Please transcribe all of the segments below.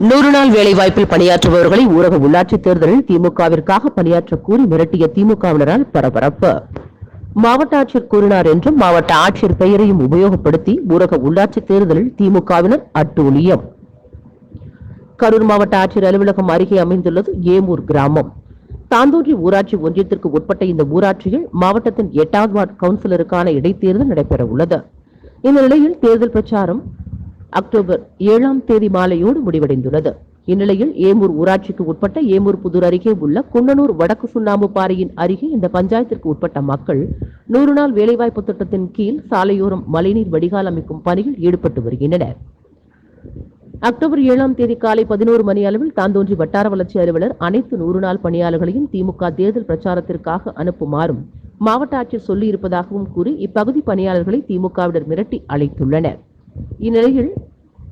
நூறு நாள் வேலைவாய்ப்பில் பணியாற்றுபவர்களை ஊரக உள்ளாட்சித் தேர்தலில் திமுகவிற்காக பணியாற்ற கூறி மிரட்டிய திமுகவினரால் பரபரப்பு. மாவட்ட ஆட்சியர் கூறினார் என்றும் மாவட்ட ஆட்சியர் பெயரையும் உபயோகப்படுத்தி ஊரக உள்ளாட்சித் தேர்தலில் திமுகவினர் அட்டூழியம். கரூர் மாவட்ட ஆட்சியர் அலுவலகம் அருகே அமைந்துள்ளது ஏமூர் கிராமம். தாந்தோன்றி ஊராட்சி ஒன்றியத்திற்கு உட்பட்ட இந்த ஊராட்சியில் மாவட்டத்தின் எட்டாவது வார்டு கவுன்சிலருக்கான இடைத்தேர்தல் நடைபெற உள்ளது இந்த நிலையில் தேர்தல் பிரச்சாரம் அக்டோபர் ஏழாம் தேதி மாலையோடு முடிவடைந்துள்ளது. இந்நிலையில் ஏமூர் ஊராட்சிக்கு உட்பட்ட ஏமூர் புதூர் அருகே உள்ள குன்னனூர் வடக்கு சுண்ணாம்பு பாறையின் அருகே இந்த பஞ்சாயத்திற்கு உட்பட்ட மக்கள் நூறு நாள் வேலைவாய்ப்பு திட்டத்தின் கீழ் சாலையோரம் மழைநீர் வடிகால் அமைக்கும் பணியில் ஈடுபட்டு வருகின்றனர். அக்டோபர் ஏழாம் தேதி காலை பதினோரு மணி அளவில் தாந்தோன்றி வட்டார வளர்ச்சி அலுவலர் அனைத்து நூறு நாள் பணியாளர்களையும் திமுக தேர்தல் பிரச்சாரத்திற்காக அனுப்புமாறும் மாவட்ட ஆட்சியர் சொல்லியிருப்பதாகவும் கூறி இப்பகுதி பணியாளர்களை திமுகவினர் மிரட்டி அழைத்துள்ளனர். இந்நிலையில்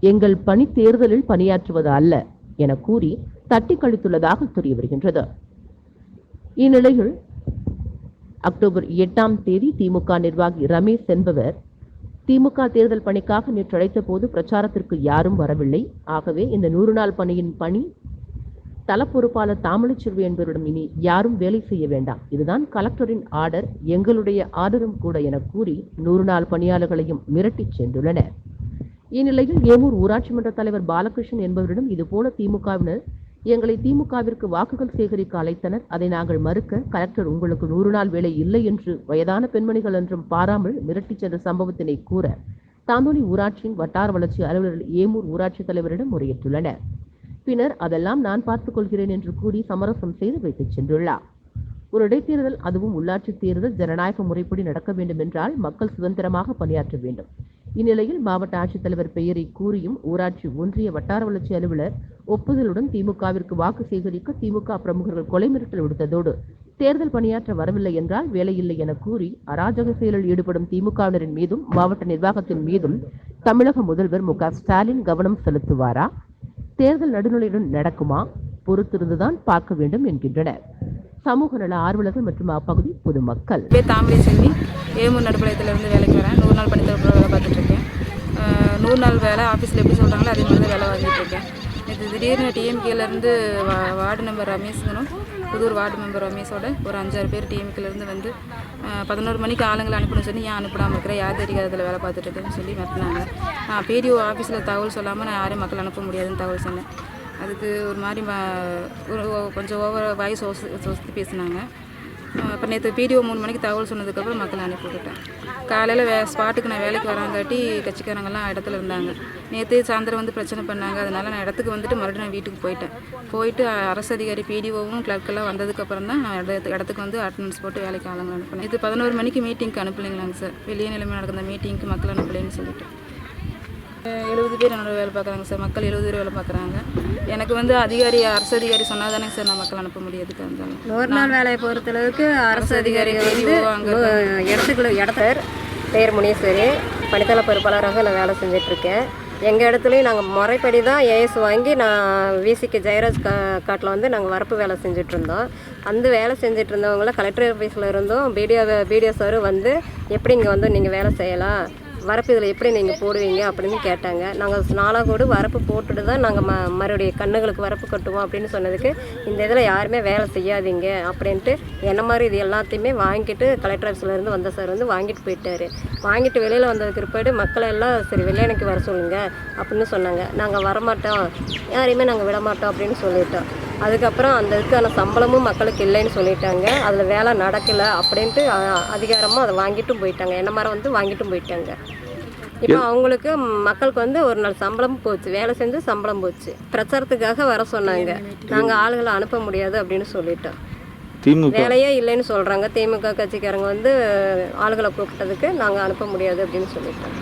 எங்கள் பணி தேர்தலில் பணியாற்றுவது அல்ல என கூறி தட்டி கழித்துள்ளதாக தெரிய வருகின்றது. இந்நிலையில் அக்டோபர் எட்டாம் தேதி திமுக நிர்வாகி ரமேஷ் என்பவர் திமுக தேர்தல் பணிக்காக நேற்று அழைத்த போது பிரச்சாரத்திற்கு யாரும் வரவில்லை. ஆகவே இந்த நூறு நாள் பணியின் பணி தல பொறுப்பாளர் தாமலைச்செல்வி என்பவரிடம் இனி யாரும் வேலை செய்ய வேண்டாம். இதுதான் கலெக்டரின் ஆர்டர். எங்களுடைய ஆர்டரும் கூட என கூறி நூறு நாள் பணியாளர்களையும் மிரட்டிச் சென்றுள்ளனர். இந்நிலையில் ஏமூர் ஊராட்சி மன்ற தலைவர் பாலகிருஷ்ணன் என்பவரிடம் இதுபோல திமுகவினர் எங்களை திமுகவிற்கு வாக்குகள் சேகரிக்க அழைத்தனர். அதை நாங்கள் மறுக்க கலெக்டர் உங்களுக்கு நூறு நாள் வேலை இல்லை என்று வயதான பெண்மணிகள் என்றும் பாராமல் மிரட்டிச் சென்ற சம்பவத்தினை கூற தாந்தோணி ஊராட்சியின் வட்டார வளர்ச்சி அலுவலர்கள் ஏமூர் ஊராட்சி தலைவரிடம் முறையிட்டுள்ளனர். பின்னர் அதெல்லாம் நான் பார்த்துக் கொள்கிறேன் என்று கூறி சமரசம் செய்து வைத்துச் சென்றுள்ளார். ஒரு இடைத்தேர்தல் அதுவும் உள்ளாட்சி தேர்தல் ஜனநாயக முறைப்படி நடக்க வேண்டும் என்றால் மக்கள் சுதந்திரமாக பணியாற்ற வேண்டும். இந்நிலையில் மாவட்ட ஆட்சித்தலைவர் பெயரை கூறியும் ஊராட்சி ஒன்றிய வட்டார வளர்ச்சி அலுவலர் ஒப்புதலுடன் திமுகவிற்கு வாக்கு சேகரிக்க திமுக பிரமுகர்கள் கொலை மிரட்டல் விடுத்ததோடு தேர்தல் பணியாற்ற வரவில்லை என்றால் வேலையில்லை என கூறி அராஜக செயலில் ஈடுபடும் திமுகவினரின் மீதும் மாவட்ட நிர்வாகத்தின் மீதும் தமிழக முதல்வர் மு ஸ்டாலின் கவனம் செலுத்துவாரா? தேர்தல் நடுநிலையுடன் நடக்குமா? பொறுத்திருந்துதான் பார்க்க வேண்டும் என்கின்றனர். சமூக நல ஆர்வலர்கள் மற்றும் அப்பகுதி பொதுமக்கள். பேர் தாமரை செல்வி ஏமூர் நடுப்பாளையத்துலேருந்து வேலைக்கு வரேன். நூறு நாள் பணித்தரப்புல வேலை பார்த்துட்ருக்கேன். நூறு நாள் வேலை ஆஃபீஸில் எப்படி சொல்கிறாங்களோ அதே மாதிரி வேலை வாங்கிட்டு இருக்கேன் இது திடீர்னு டிஎம்கேலேருந்து வா வார்டு மெம்பர் ரமேஷ்னும் புதூர் வார்டு மெம்பர் ரமேஷோட ஒரு அஞ்சாறு பேர் டிஎம்கேலேருந்து வந்து பதினோரு மணிக்கு ஆளுங்களை அனுப்பணும்னு சொல்லி ஏன் அனுப்பிடாமல் இருக்கிற? யார் தெரியாததில் வேலை பார்த்துட்டு இருக்கேன்னு சொல்லி மிரட்டினாங்க. நான் பிடிஓ ஆஃபீஸில் தகவல் சொல்லாமல் நான் யாரையும் மக்கள் அனுப்ப முடியாதுன்னு தகவல் சொன்னேன். அதுக்கு ஒரு மாதிரி ஒரு கொஞ்சம் ஓவர் வாய்ஸ் ஒசத்தி பேசினாங்க. அப்போ நேற்று பிடிஓ மூணு மணிக்கு தகவல் சொன்னதுக்கப்புறம் மக்களை அனுப்பி விட்டுட்டேன் காலையில் வே ஸ்பாட்டுக்கு நான் வேலைக்கு வராங்காட்டி கட்சிக்காரங்கெல்லாம் இடத்துல இருந்தாங்க. நேற்று சாயந்தரம் வந்து பிரச்சனை பண்ணாங்க. அதனால நான் இடத்துக்கு வந்துட்டு மறுபடியும் நான் வீட்டுக்கு போயிட்டேன். போயிட்டு அரசு அதிகாரி பிடிஓவும் கிளர்க்கெல்லாம் வந்ததுக்கப்புறம் தான் நான் இடத்துக்கு வந்து அட்டண்டன்ஸ் போட்டு வேலைக்கு ஆளுங்க அனுப்பினேன். இது பதினோரு மணிக்கு மீட்டிங்க்கு அனுப்பலைங்களாங்க சார் வெளியே நிலைமை நடந்த மீட்டிங்க்கு மக்கள் அனுப்பலைன்னு சொல்லிட்டு. எழுபது பேர் என்னோட வேலை பார்க்குறாங்க சார். மக்கள் எழுபது பேர் வேலை பார்க்குறாங்க. எனக்கு வந்து அதிகாரி அரசு அதிகாரி சொன்னால் தானே சார் நான் மக்கள் அனுப்ப முடியாதுக்கு இருந்தாலும் நூறு நாள் வேலையை பொறுத்தளவுக்கு அரசு அதிகாரி அதிகாரிகள் வந்து இடத்துக்குள்ள இடத்தர் பெயர் முனீஸ்வரி. பணித்தள பொறுப்பாளராக நான் வேலை செஞ்சிட்ருக்கேன். எங்கள் இடத்துலையும் நாங்கள் முறைப்படி தான் ஏஎஸ் வாங்கி நான் விசிக்கு ஜெயராஜ் கா காட்டில் வந்து நாங்கள் வரப்பு வேலை செஞ்சுட்டு இருந்தோம் அந்த வேலை செஞ்சுட்டு இருந்தவங்கள கலெக்டர் ஆஃபீஸில் இருந்தும் பிடிஓ பிடிஓ சார் வந்து எப்படி இங்கே வந்து நீங்கள் வேலை செய்யலாம்? வரப்பு இதில் எப்படி நீங்கள் போடுவீங்க அப்படின்னு கேட்டாங்க. நாங்கள் நாலாக கூட வரப்பு போட்டுட்டு தான் நாங்கள் ம மறுபடியும் கண்ணுகளுக்கு வரப்பு கட்டுவோம் அப்படின்னு சொன்னதுக்கு இந்த இதில் யாருமே வேலை செய்யாதீங்க அப்படின்ட்டு என்ன மாதிரி இது எல்லாத்தையுமே வாங்கிட்டு கலெக்டர் ஆஃபீஸ்லேருந்து வந்த சார் வந்து வாங்கிட்டு போயிட்டார். வாங்கிட்டு வெளியில் வந்ததுக்கு பிற்பாடு மக்களை எல்லாம் சரி வெள்ளையனுக்கு வர சொல்லுங்கள் அப்படின்னு சொன்னாங்க. நாங்கள் வரமாட்டோம் யாரையுமே நாங்கள் விட மாட்டோம் அப்படின்னு சொல்லிட்டோம். அதுக்கப்புறம் அந்த இதுக்கான சம்பளமும் மக்களுக்கு இல்லைன்னு சொல்லிட்டாங்க. அதில் வேலை நடக்கலை அப்படின்ட்டு அதிகாரமாக அதை வாங்கிட்டும் போயிட்டாங்க. என்ன மாதிரி வந்து வாங்கிட்டும் போயிட்டாங்க. இப்போ அவங்களுக்கு மக்களுக்கு வந்து ஒரு நாள் சம்பளம் போச்சு. வேலை செஞ்சு சம்பளம் போச்சு. பிரச்சாரத்துக்காக வர சொன்னாங்க. நாங்கள் ஆளுகளை அனுப்ப முடியாது அப்படின்னு சொல்லிட்டோம். வேலையே இல்லைன்னு சொல்கிறாங்க திமுக கட்சிக்காரங்க வந்து ஆளுகளை கூப்பிட்டதுக்கு நாங்கள் அனுப்ப முடியாது அப்படின்னு சொல்லிட்டோம்.